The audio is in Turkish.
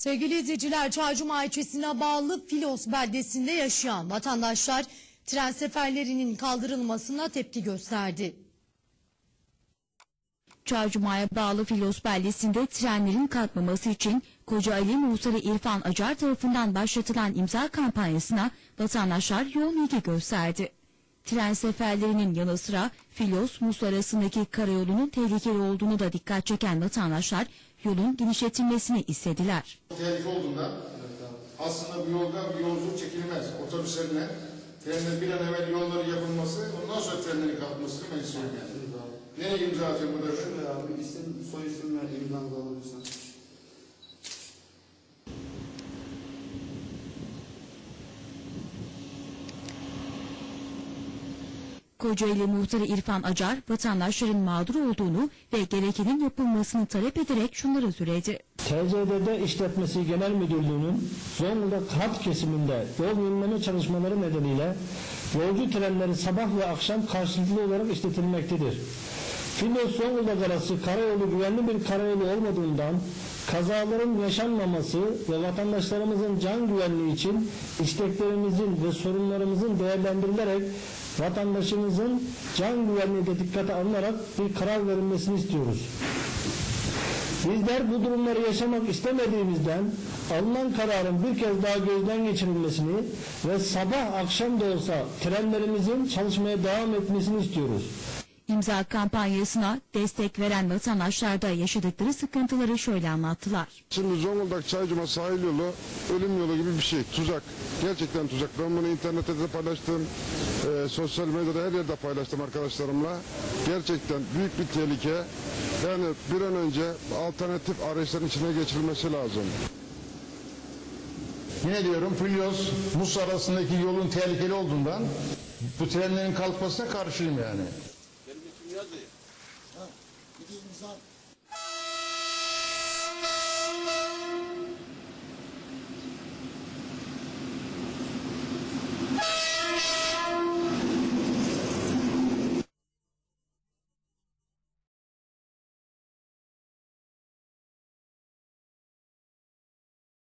Sevgili izleyiciler, Çaycuma ilçesine bağlı Filos beldesinde yaşayan vatandaşlar tren seferlerinin kaldırılmasına tepki gösterdi. Çarcuma'ya bağlı Filos beldesinde trenlerin kalkmaması için Kocaeli Muhtarı İrfan Acar tarafından başlatılan imza kampanyasına vatandaşlar yoğun ilgi gösterdi. Tren seferlerinin yanı sıra Filos-Mus arasındaki karayolunun tehlikeli olduğunu da dikkat çeken vatandaşlar yolun genişletilmesini istediler. tehlike olduğunda aslında bu yolda bir yolculuk çekilmez. Otobüslerine trenler bir an evvel yolları yapılması, ondan sonra trenlerin kalkmasını ben istiyorum yani. Nereye imza atacağım burada? Şöyle abi isim, soy isim ver imzanızı alabilirsen. Kocaeli Muhtarı İrfan Acar vatandaşların mağdur olduğunu ve gerekenin yapılmasını talep ederek şunları söyledi. TCDD İşletmesi Genel Müdürlüğü'nün Zonguldak hat kesiminde yol yenileme çalışmaları nedeniyle yolcu trenleri sabah ve akşam karşılıklı olarak işletilmektedir. Filos Zonguldak arası karayolu güvenli bir karayolu olmadığından kazaların yaşanmaması ve vatandaşlarımızın can güvenliği için isteklerimizin ve sorunlarımızın değerlendirilerek vatandaşımızın can güvenliği de dikkate alınarak bir karar verilmesini istiyoruz. Bizler bu durumları yaşamak istemediğimizden alınan kararın bir kez daha gözden geçirilmesini ve sabah akşam da olsa trenlerimizin çalışmaya devam etmesini istiyoruz. İmza kampanyasına destek veren vatandaşlar da yaşadıkları sıkıntıları şöyle anlattılar. Şimdi Zonguldak Çaycuma sahil yolu ölüm yolu gibi bir şey. Tuzak. Gerçekten tuzak. Ben bunu internette de paylaştım. Ee, sosyal medyada her yerde paylaştım arkadaşlarımla. Gerçekten büyük bir tehlike. Yani bir an önce alternatif araçların içine geçirilmesi lazım. Yine diyorum Filyos, Mus arasındaki yolun tehlikeli olduğundan bu trenlerin kalkmasına karşıyım yani. Benim ismim